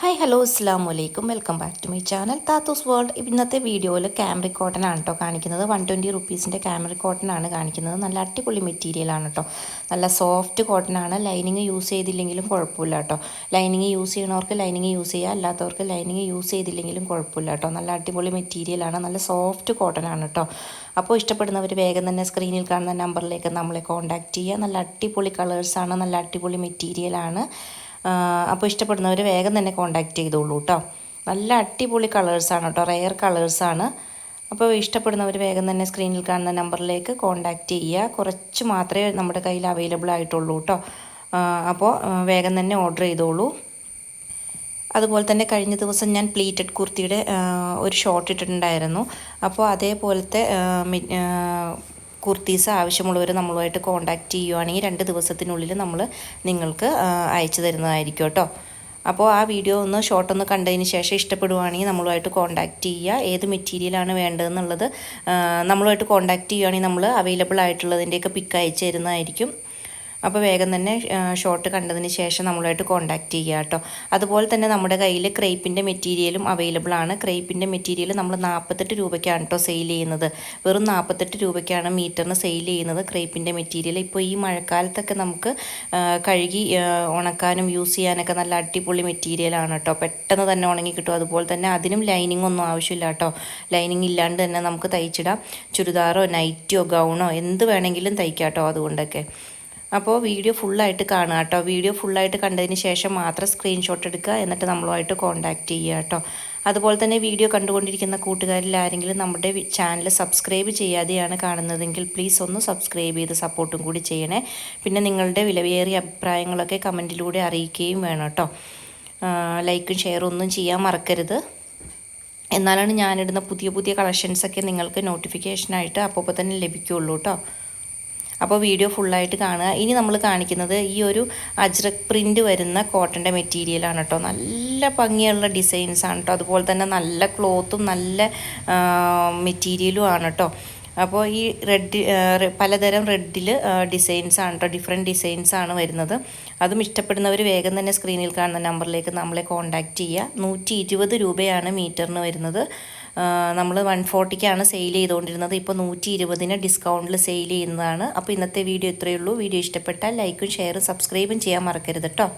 Hi hello അസ്സാം വലൈക്കും welcome back to my channel Thathoos world ഇന്നത്തെ വീഡിയോയിൽ ക്യാമറി കോട്ടൺ ആണ് കേട്ടോ കാണിക്കുന്നത്. വൺ ട്വന്റി റുപ്പീസിന്റെ ക്യാമറി കോട്ടൺ ആണ് കാണിക്കുന്നത്. നല്ല അടിപൊളി മെറ്റീരിയൽ ആണ് കേട്ടോ നല്ല സോഫ്റ്റ് കോട്ടൺ ആണ്. ലൈനിങ് യൂസ് ചെയ്തില്ലെങ്കിലും കുഴപ്പമില്ല കേട്ടോ ലൈനിങ് യൂസ് ചെയ്യണവർക്ക് ലൈനിങ് യൂസ് ചെയ്യുക അല്ലാത്തവർക്ക് ലൈനിങ് യൂസ് ചെയ്തില്ലെങ്കിലും കുഴപ്പമില്ല കേട്ടോ നല്ല അടിപൊളി മെറ്റീരിയൽ ആണ്. നല്ല സോഫ്റ്റ് കോട്ടൺ ആണ് കേട്ടോ അപ്പോൾ ഇഷ്ടപ്പെടുന്നവർ വേഗം തന്നെ സ്ക്രീനിൽ കാണുന്ന നമ്പറിലേക്ക് നമ്മളെ കോൺടാക്റ്റ് ചെയ്യുക നല്ല അടിപൊളി കളേഴ്സാണ് നല്ല അടിപൊളി മെറ്റീരിയലാണ് അപ്പോൾ ഇഷ്ടപ്പെടുന്നവർ വേഗം തന്നെ കോൺടാക്റ്റ് ചെയ്തോളൂ കേട്ടോ നല്ല അടിപൊളി കളേഴ്സാണ് കേട്ടോ റെയർ കളേഴ്സാണ് അപ്പോൾ ഇഷ്ടപ്പെടുന്നവർ വേഗം തന്നെ സ്ക്രീനിൽ കാണുന്ന നമ്പറിലേക്ക് കോൺടാക്റ്റ് ചെയ്യുക. കുറച്ച് മാത്രമേ നമ്മുടെ കയ്യിൽ അവൈലബിൾ ആയിട്ടുള്ളൂ കേട്ടോ അപ്പോൾ വേഗം തന്നെ ഓർഡർ ചെയ്തോളൂ. അതുപോലെ തന്നെ കഴിഞ്ഞ ദിവസം ഞാൻ പ്ലീറ്റഡ് കുർത്തിയുടെ ഒരു ഷോർട്ട് ഇട്ടിട്ടുണ്ടായിരുന്നു. അപ്പോൾ അതേപോലത്തെ കുർത്തീസ് ആവശ്യമുള്ളവർ നമ്മളുമായിട്ട് കോൺടാക്റ്റ് ചെയ്യുവാണെങ്കിൽ രണ്ട് ദിവസത്തിനുള്ളിൽ നമ്മൾ നിങ്ങൾക്ക് അയച്ചു തരുന്നതായിരിക്കും കേട്ടോ. അപ്പോൾ ആ വീഡിയോ ഒന്ന് ഷോർട്ട് ഒന്ന് കണ്ടതിന് ശേഷം ഇഷ്ടപ്പെടുവാണെങ്കിൽ നമ്മളുമായിട്ട് കോൺടാക്റ്റ് ചെയ്യുക. ഏത് മെറ്റീരിയലാണ് വേണ്ടതെന്നുള്ളത് നമ്മളുമായിട്ട് കോൺടാക്റ്റ് ചെയ്യുകയാണെങ്കിൽ നമ്മൾ അവൈലബിൾ ആയിട്ടുള്ളതിന്റെയൊക്കെ പിക്ക് അയച്ചു തരുന്നതായിരിക്കും. അപ്പോൾ വേഗം തന്നെ ഷോർട്ട് കണ്ടതിന് ശേഷം നമ്മളായിട്ട് കോൺടാക്റ്റ് ചെയ്യുക കേട്ടോ. അതുപോലെ തന്നെ നമ്മുടെ കയ്യിൽ ക്രേപ്പിന്റെ മെറ്റീരിയലും അവൈലബിൾ ആണ്. ക്രേപ്പിന്റെ മെറ്റീരിയൽ നമ്മൾ നാൽപ്പത്തെട്ട് രൂപയ്ക്കാണ് കേട്ടോ സെയിൽ ചെയ്യുന്നത്. വെറും നാൽപ്പത്തെട്ട് രൂപയ്ക്കാണ് മീറ്ററിന് സെയിൽ ചെയ്യുന്നത് ക്രേപ്പിന്റെ മെറ്റീരിയൽ ഇപ്പോൾ ഈ മഴക്കാലത്തൊക്കെ നമുക്ക് കഴുകി ഉണക്കാനും യൂസ് ചെയ്യാനൊക്കെ നല്ല അടിപൊളി മെറ്റീരിയലാണ് കേട്ടോ. പെട്ടെന്ന് തന്നെ ഉണങ്ങി കിട്ടും. അതുപോലെ തന്നെ അതിനും ലൈനിങ് ഒന്നും ആവശ്യമില്ല കേട്ടോ. ലൈനിങ് ഇല്ലാണ്ട് തന്നെ നമുക്ക് തയ്ച്ചിടാം. ചുരിദാറോ നൈറ്റിയോ ഗൗണോ എന്ത് വേണമെങ്കിലും തയ്ക്കാം കേട്ടോ അതുകൊണ്ടൊക്കെ. അപ്പോൾ വീഡിയോ ഫുള്ളായിട്ട് കാണുക കേട്ടോ. വീഡിയോ ഫുള്ളായിട്ട് കണ്ടതിന് ശേഷം മാത്രം സ്ക്രീൻഷോട്ട് എടുക്കുക. എന്നിട്ട് നമ്മളുമായിട്ട് കോൺടാക്റ്റ് ചെയ്യുക കേട്ടോ. അതുപോലെ തന്നെ വീഡിയോ കണ്ടുകൊണ്ടിരിക്കുന്ന കൂട്ടുകാരിൽ ആരെങ്കിലും നമ്മുടെ ചാനൽ സബ്സ്ക്രൈബ് ചെയ്യാതെയാണ് കാണുന്നതെങ്കിൽ പ്ലീസ് ഒന്ന് സബ്സ്ക്രൈബ് ചെയ്ത് സപ്പോർട്ടും കൂടി ചെയ്യണേ. പിന്നെ നിങ്ങളുടെ വിലവേറിയ അഭിപ്രായങ്ങളൊക്കെ കമന്റിലൂടെ അറിയിക്കുകയും വേണം കേട്ടോ. ലൈക്കും ഷെയറും ഒന്നും ചെയ്യാൻ മറക്കരുത്. എന്നാലാണ് ഞാനിടുന്ന പുതിയ പുതിയ കളക്ഷൻസൊക്കെ നിങ്ങൾക്ക് നോട്ടിഫിക്കേഷനായിട്ട് അപ്പോൾ തന്നെ ലഭിക്കുകയുള്ളൂ കേട്ടോ. അപ്പോൾ വീഡിയോ ഫുള്ളായിട്ട് കാണുക. ഇനി നമ്മൾ കാണിക്കുന്നത് ഈ ഒരു അജ്രക് പ്രിന്റ് വരുന്ന കോട്ടന്റെ മെറ്റീരിയലാണ് കേട്ടോ നല്ല ഭംഗിയുള്ള ഡിസൈൻസ് ആണ് കേട്ടോ അതുപോലെ തന്നെ നല്ല ക്ലോത്തും നല്ല മെറ്റീരിയലും ആണ് കേട്ടോ അപ്പോൾ ഈ റെഡ് പലതരം റെഡിൽ ഡിസൈൻസ് ആണ് കേട്ടോ ഡിഫറെന്റ് ഡിസൈൻസ് ആണ് വരുന്നത്. അതും ഇഷ്ടപ്പെടുന്നവർ വേഗം തന്നെ സ്ക്രീനിൽ കാണുന്ന നമ്പറിലേക്ക് നമ്മളെ കോൺടാക്റ്റ് ചെയ്യുക. നൂറ്റി രൂപയാണ് മീറ്ററിന് വരുന്നത്. നമ്മൾ വൺ ഫോർട്ടിക്കാണ് സെയിൽ ചെയ്തുകൊണ്ടിരുന്നത് ഇപ്പോൾ നൂറ്റി ഇരുപതിന് ഡിസ്കൗണ്ടിൽ സെയിൽ ചെയ്യുന്നതാണ്. അപ്പോൾ ഇന്നത്തെ വീഡിയോ ഇത്രയേ ഉള്ളൂ. വീഡിയോ ഇഷ്ടപ്പെട്ടാൽ ലൈക്കും ഷെയറും സബ്സ്ക്രൈബും ചെയ്യാൻ മറക്കരുത് കേട്ടോ